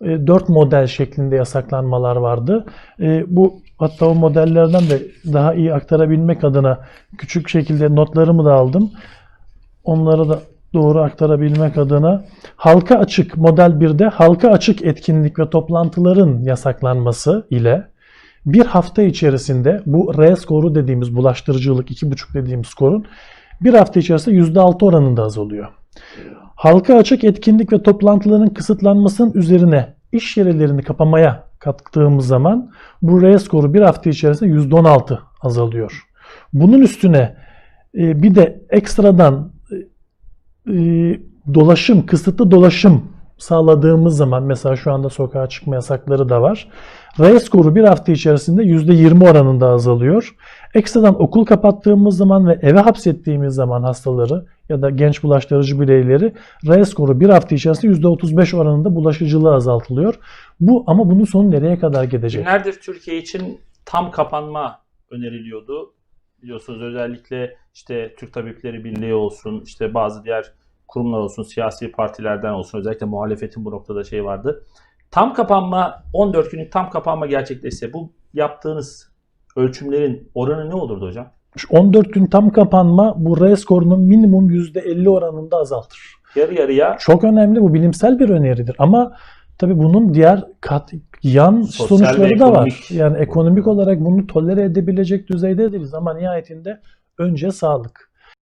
e, 4 model şeklinde yasaklanmalar vardı. E, bu hatta o modellerden de daha iyi aktarabilmek adına küçük şekilde notlarımı da aldım. Onları da doğru aktarabilmek adına halka açık model 1'de halka açık etkinlik ve toplantıların yasaklanması ile bir hafta içerisinde bu R skoru dediğimiz bulaştırıcılık 2,5 dediğimiz skorun bir hafta içerisinde %6 oranında azalıyor. Halka açık etkinlik ve toplantıların kısıtlanmasının üzerine iş yerlerini kapamaya kattığımız zaman bu R skoru bir hafta içerisinde %16 azalıyor. Bunun üstüne e, bir de ekstradan e, dolaşım, kısıtlı dolaşım sağladığımız zaman mesela şu anda sokağa çıkma yasakları da var. R skoru bir hafta içerisinde %20 oranında azalıyor. Ekstradan okul kapattığımız zaman ve eve hapsettiğimiz zaman hastaları ya da genç bulaştırıcı bireyleri R skoru bir hafta içerisinde %35 oranında bulaşıcılığı azaltılıyor. Bu ama bunun sonu nereye kadar gidecek? Günlerdir Türkiye için tam kapanma öneriliyordu. Biliyorsunuz özellikle işte Türk Tabipleri Birliği olsun, işte bazı diğer kurumlar olsun, siyasi partilerden olsun özellikle muhalefetin bu noktada şey vardı. Tam kapanma, 14 günlük tam kapanma gerçekleşse bu yaptığınız ölçümlerin oranı ne olurdu hocam? Şu 14 gün tam kapanma bu R skorunun minimum %50 oranında azaltır. Yarı yarıya Çok önemli bu bilimsel bir öneridir ama tabii bunun diğer kat, yan Sosyal sonuçları da var. Yani ekonomik olarak bunu tolere edebilecek düzeyde değiliz ama nihayetinde önce sağlık.